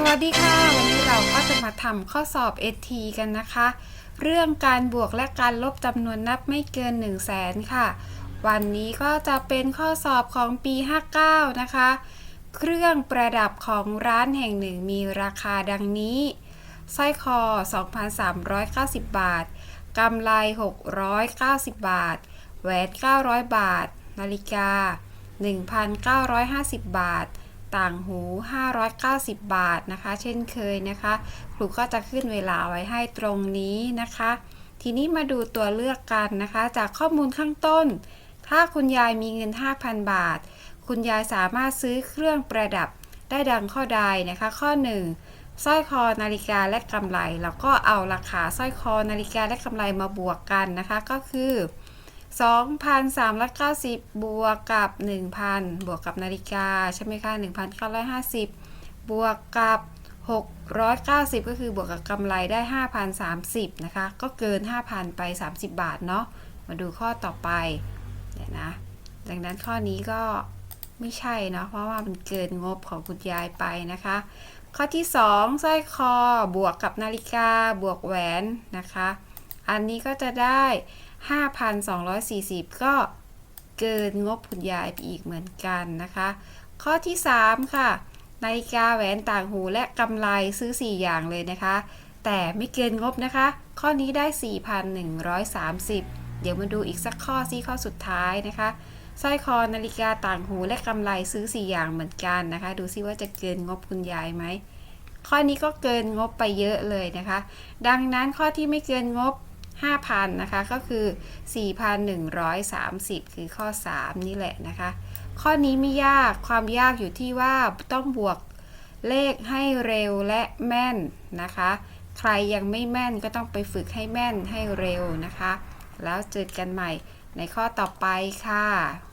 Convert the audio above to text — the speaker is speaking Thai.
สวัสดีค่ะ วันนี้เราก็จะมาทำข้อสอบ ST กันนะคะ เรื่องการบวกและการลบจำนวนนับไม่เกิน 1 0 0 0 0แสนค่ะ วันนี้ก็จะเป็นข้อสอบของปี 59 นะคะ เครื่องประดับของร้านแห่งหนึ่งมีราคาดังนี้สร้อยคอ 2,390 บาท กำไร690 บาท แหวน 900 บาท นาฬิกา 1,950 บาท ต่างหู 590 บาทนะคะ เช่นเคยนะคะ ครูก็จะขึ้นเวลาไว้ให้ตรงนี้นะคะ ทีนี้มาดูตัวเลือกกันนะคะ จากข้อมูลข้างต้น ถ้าคุณยายมีเงิน 5,000 บาท คุณยายสามารถซื้อเครื่องประดับได้ดังข้อใดนะคะ ข้อ 1สร้อยคอนาฬิกาและกำไรแล้วก็เอาราคาสร้อยคอนาฬิกาและกำไรมาบวกกันนะคะ ก็คือ 2,390 บวกกับ 1,000 บวกกับนาฬิกา ใช่ไหมคะ1,950 บวกกับ 690 ก็คือบวกกับกำไรได้ 5,030 นะคะ ก็เกิน 5,000 ไป 30 บาทเนาะ มาดูข้อต่อไปเดี๋ยวนะ ดังนั้นข้อนี้ก็ไม่ใช่เนาะ เพราะว่ามันเกินงบของคุณยายไปนะคะ ข้อที่ 2สร้อยคอบวกกับนาฬิกาบวกแหวนนะคะ อันนี้ก็จะได้ 5,240 ก็เกินงบคุณยายไปอีกเหมือนกันนะคะ ข้อที่ 3 ค่ะนาฬิกาแหวนต่างหูและกำไรซื้อ 4 อย่างเลยนะคะ แต่ไม่เกินงบนะคะ ข้อนี้ได้ 4,130 เดี๋ยวมาดูอีกสักข้อซิข้อสุดท้ายนะคะสร้อยคอนาฬิกาต่างหูและกำไรซื้อ 4 อย่างเหมือนกันนะคะ ดูซิว่าจะเกินงบคุณยายไหมข้อนี้ก็เกินงบไปเยอะเลยนะคะ ดังนั้นข้อที่ไม่เกินงบ 5,000นะคะก็คือ 4,130 คือข้อ 3 นี่แหละนะคะ ข้อนี้ไม่ยากความยากอยู่ที่ว่าต้องบวกเลขให้เร็วและแม่นนะคะ ใครยังไม่แม่นก็ต้องไปฝึกให้แม่นให้เร็วนะคะ แล้วเจอกันใหม่ในข้อต่อไปค่ะ